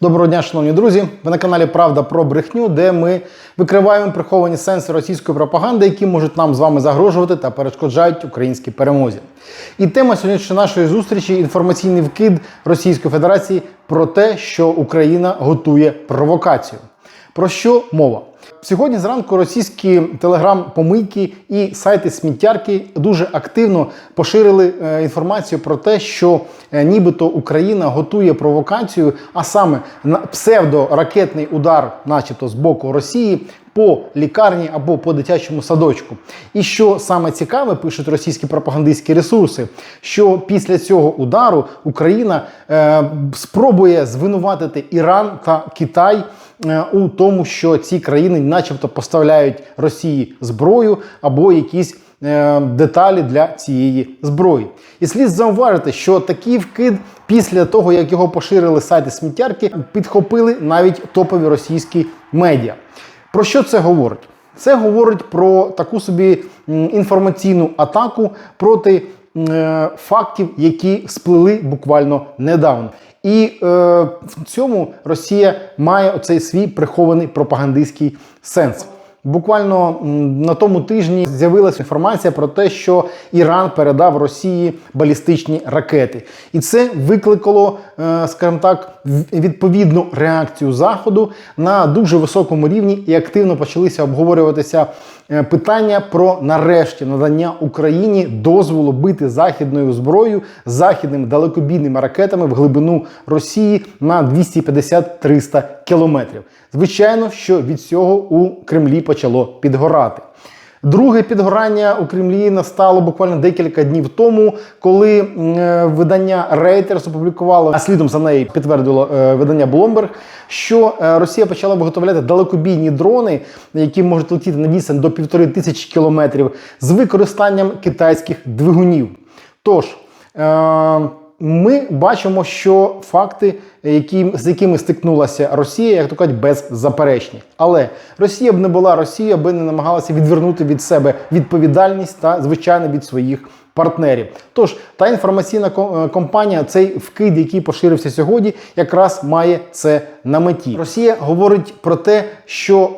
Доброго дня, шановні друзі! Ви на каналі Правда про брехню, де ми викриваємо приховані сенси російської пропаганди, які можуть нам з вами загрожувати та перешкоджають українській перемозі. І тема сьогоднішньої нашої зустрічі інформаційний вкид Російської Федерації про те, що Україна готує провокацію. Про що мова? Сьогодні зранку російські телеграм-помийки і сайти сміттярки дуже активно поширили е, інформацію про те, що е, нібито Україна готує провокацію, а саме на псевдоракетний удар, начебто з боку Росії. По лікарні або по дитячому садочку. І що саме цікаве, пишуть російські пропагандистські ресурси, що після цього удару Україна е, спробує звинуватити Іран та Китай е, у тому, що ці країни, начебто, поставляють Росії зброю або якісь е, деталі для цієї зброї. І слід зауважити, що такий вкид після того, як його поширили сайти сміттярки, підхопили навіть топові російські медіа. Про що це говорить? Це говорить про таку собі інформаційну атаку проти е, фактів, які сплили буквально недавно. І е, в цьому Росія має оцей свій прихований пропагандистський сенс. Буквально на тому тижні з'явилася інформація про те, що Іран передав Росії балістичні ракети, і це викликало, е, скажімо так, відповідну реакцію Заходу на дуже високому рівні і активно почалися обговорюватися питання про нарешті надання Україні дозволу бити західною зброєю західними далекобійними ракетами в глибину Росії на 250-300 кілометрів. Звичайно, що від цього у Кремлі почало підгорати. Друге підгорання у Кремлі настало буквально декілька днів тому, коли е, видання Reuters опублікувало, а слідом за нею підтвердило е, видання Bloomberg, що е, Росія почала виготовляти далекобійні дрони, які можуть летіти на відстань до півтори тисячі кілометрів, з використанням китайських двигунів. Тож, е, ми бачимо, що факти, які, з якими стикнулася Росія, як то кажуть, беззаперечні. Але Росія б не була Росією, аби не намагалася відвернути від себе відповідальність та, звичайно, від своїх партнерів. Тож та інформаційна е, компанія, цей вкид, який поширився сьогодні, якраз має це на меті. Росія говорить про те, що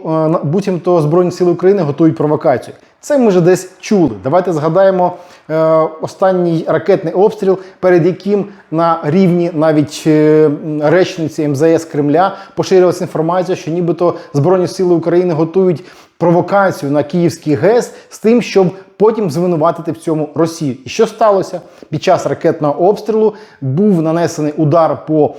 е, буцімто Збройні Сили України готують провокацію. Це ми вже десь чули. Давайте згадаємо е, останній ракетний обстріл, перед яким на рівні навіть е, речниці МЗС Кремля поширилася інформація, що нібито Збройні Сили України готують провокацію на Київський ГЕС з тим, щоб потім звинуватити в цьому Росію. І що сталося? Під час ракетного обстрілу був нанесений удар по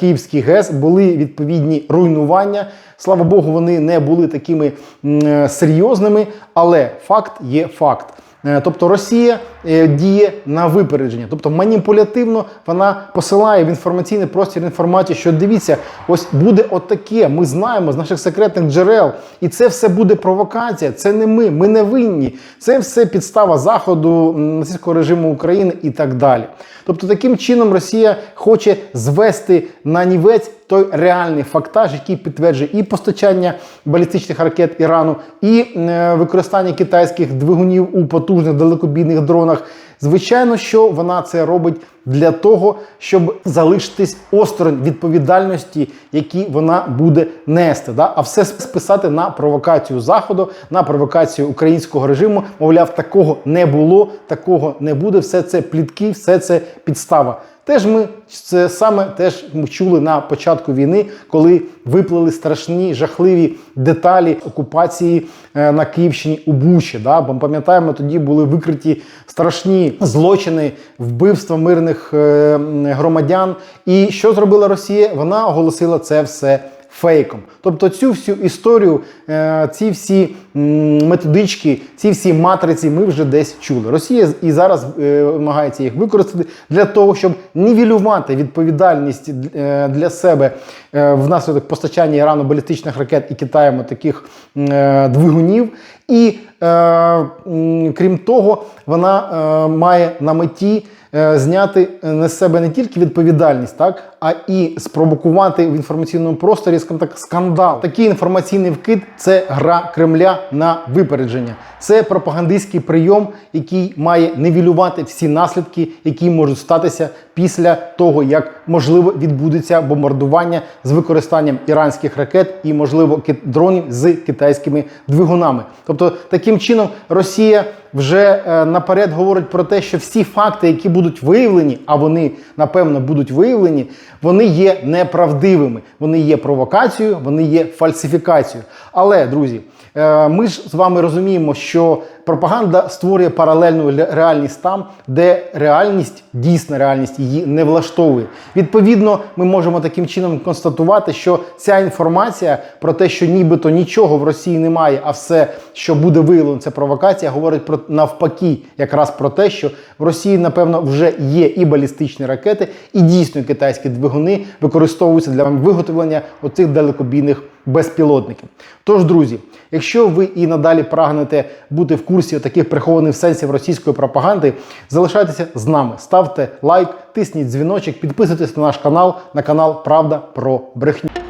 Київській ГЕС, були відповідні руйнування. Слава Богу, вони не були такими е, серйозними, але факт є факт. Е, Тобто Росія е, діє на випередження, тобто маніпулятивно вона посилає в інформаційний простір інформацію, що дивіться, ось буде отаке. Ми знаємо з наших секретних джерел, і це все буде провокація. Це не ми, ми не винні. Це все підстава заходу нацистського режиму України і так далі. Тобто, таким чином Росія хоче звести на нівець той реальний фактаж, який підтверджує і постачання балістичних ракет Ірану, і е, використання китайських двигунів у потужних далекобійних дронах. Звичайно, що вона це робить для того, щоб залишитись осторонь відповідальності, які вона буде нести, да? а все списати на провокацію заходу, на провокацію українського режиму. Мовляв, такого не було, такого не буде. Все це плітки, все це підстава. Теж ми це саме теж ми чули на початку війни, коли виплили страшні жахливі деталі окупації е, на Київщині у Бучі. Да? Бо пам'ятаємо, тоді були викриті страшні злочини, вбивства мирних е, громадян. І що зробила Росія? Вона оголосила це все фейком. Тобто цю всю історію, е, ці всі методички, ці всі матриці ми вже десь чули. Росія і зараз е, намагається їх використати для того, щоб нівелювати відповідальність е, для себе внаслідок постачання Ірану балістичних ракет і Китаєм таких двигунів. І крім того, вона має на меті зняти е, на себе не тільки відповідальність, так, а і спровокувати в інформаційному просторі скажімо так, скандал. Такий інформаційний вкид це гра Кремля на випередження. Це пропагандистський прийом, який має нивелювати всі наслідки, які можуть статися після того, як можливо відбудеться бомбардування з використанням іранських ракет і, можливо, дронів з китайськими двигунами. Тобто, таким чином Росія вже е, наперед говорить про те, що всі факти, які будуть виявлені, а вони напевно будуть виявлені, вони є неправдивими, вони є провокацією, вони є фальсифікацією. Але, друзі, е, ми ж з вами розуміємо, що пропаганда створює паралельну реальність там, де реальність, дійсна реальність її не влаштовує. Відповідно, ми можемо таким чином констатувати, що ця інформація про те, що нібито нічого в Росії немає, а все, що буде виявлено, це провокація, говорить про навпаки, якраз про те, що в Росії, напевно, вже є і балістичні ракети, і дійсно китайські двигуни використовуються для виготовлення оцих далекобійних безпілотників. Тож, друзі, якщо ви і надалі прагнете бути в курсі таких прихованих сенсів російської пропаганди, залишайтеся з нами, ставте лайк, тисніть дзвіночок, підписуйтесь на наш канал, на канал Правда про брехню.